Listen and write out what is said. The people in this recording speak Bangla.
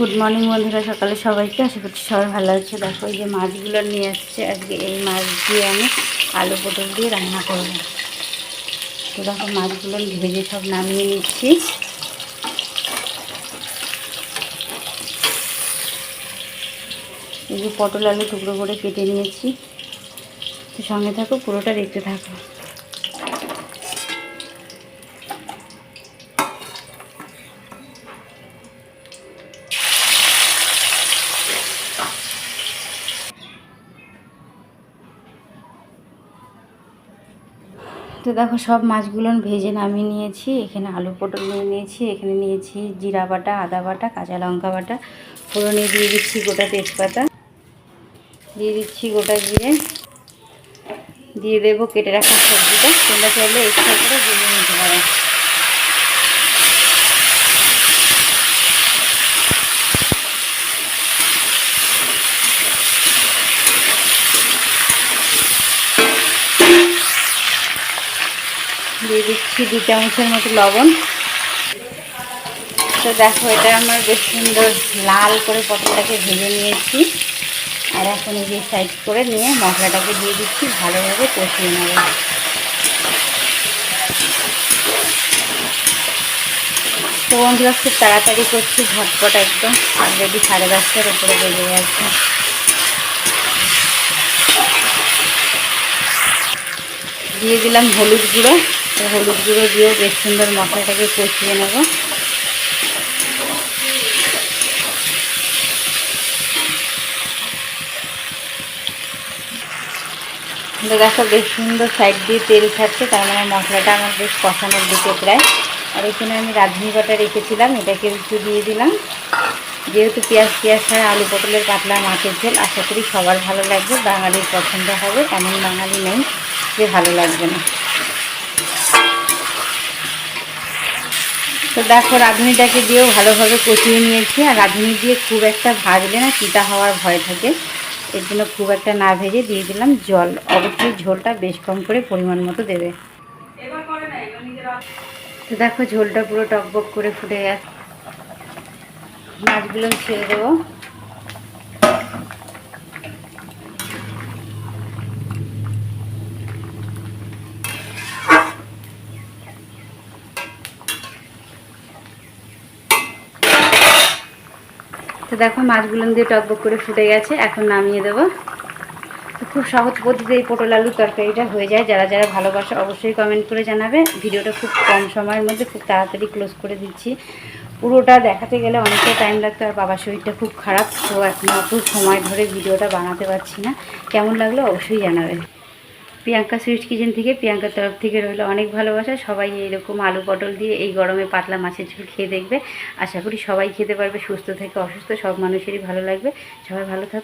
গুড মর্নিং বন্ধুরা, সকালে সবাইকে। আশা করছি সবাই ভালো আছে। দেখো, এই যে মাছগুলো নিয়ে আসছে। আজকে এই মাছ দিয়ে আমি আলু পটল দিয়ে রান্না করব। তো দেখো, মাছগুলো ভেজে সব নামিয়ে নিচ্ছি। এই যে পটল আলু টুকরো করে কেটে নিয়েছি। তো সঙ্গে থাকো, পুরোটা দেখতে থাকো। তো দেখো সব মাছগুলো ভেজে নামিয়ে নিয়েছি। এখানে আলু পটল নিয়ে নিয়েছি, এখানে নিয়েছি জিরা বাটা, আদা বাটা, কাঁচা লঙ্কা বাটা, ফোড়নে দিয়ে দিচ্ছি গোটা তেজপাতা। দিয়ে দিচ্ছি গোটা দিয়ে দিয়ে দেবো কেটে রাখা সবজিটা। তোমরা চাইলে এক্সট্রা করে দিয়ে নিতে পারো। দিয়ে দিচ্ছি দু চামচের মতো লবণ। তো দেখো, এটা আমার বেশ সুন্দর লাল করে পটলটাকে ভেজে নিয়েছি। আর এখন এই যে সাইড করে নিয়ে মশলাটাকে দিয়ে দিচ্ছি, ভালোভাবে কষিয়ে নেব। তো বন্ধুরা, খুব তাড়াতাড়ি করছি, ঝটপট একদম। অলরেডি সাড়ে দশটার উপরে বেজে গেছে। দিয়ে দিলাম হলুদ গুঁড়ো। হলুদ গুঁড়ো দিয়েও বেশ সুন্দর মশলাটাকে কষিয়ে নেব। দেখো বেশ সুন্দর সাইড দিয়ে তেল ছাড়ছে, তার মানে মশলাটা আমার বেশ কষানোর দিকে প্রায়। আর এখানে আমি রাঁধুনি বাটা রেখেছিলাম, এটাকে একটু দিয়ে দিলাম। যেহেতু পেঁয়াজ পেঁয়াজ ছাড়া আলু পটলের পাতলা মাছের ঝোল, আশা করি সবার ভালো লাগবে, বাঙালির পছন্দ হবে এমন বাঙালি নেই। যে ভালো লাগবে না। তো দেখো, রাঁধুনিটাকে দিয়েও ভালোভাবে কষিয়ে নিয়েছি। আর রাঁধুনি দিয়ে খুব একটা ভাজলে না চিটা হওয়ার ভয় থাকে। এর জন্য খুব একটা না ভেজে দিয়ে দিলাম জল। অবশ্যই ঝোলটা বেশ কম করে পরিমাণ মতো দেবে। তো দেখো, ঝোলটা পুরো টকবক করে ফুটে গেছে। মাছগুলো ছেড়ে দেবো। তো দেখো মাছগুলো দিয়ে টকবক করে ফুটে গেছে, এখন নামিয়ে দেবো। খুব সহজ পদ্ধতিতে এই পটল আলুর তরকারিটা হয়ে যায়। যারা যারা ভালোবাসে অবশ্যই কমেন্ট করে জানাবে। ভিডিওটা খুব কম সময়ের মধ্যে খুব তাড়াতাড়ি ক্লোজ করে দিচ্ছি। পুরোটা দেখাতে গেলে অনেকটা টাইম লাগতো আর বাবার শরীরটা খুব খারাপ, তো এখন অত সময় ধরে ভিডিওটা বানাতে পারছি না। কেমন লাগল অবশ্যই জানাবে। প্রিয়াঙ্কা সুইট কিচেন থেকে, প্রিয়াঙ্কার তরফ থেকে রইল অনেক ভালোবাসা। সবাই এইরকম আলু পটল দিয়ে এই গরমে পাতলা মাছের ঝোল খেয়ে দেখবে। আশা করি সবাই খেতে পারবে, সুস্থ থেকে অসুস্থ, সব মানুষেরই ভালো লাগবে। সবাই ভালো থাকবে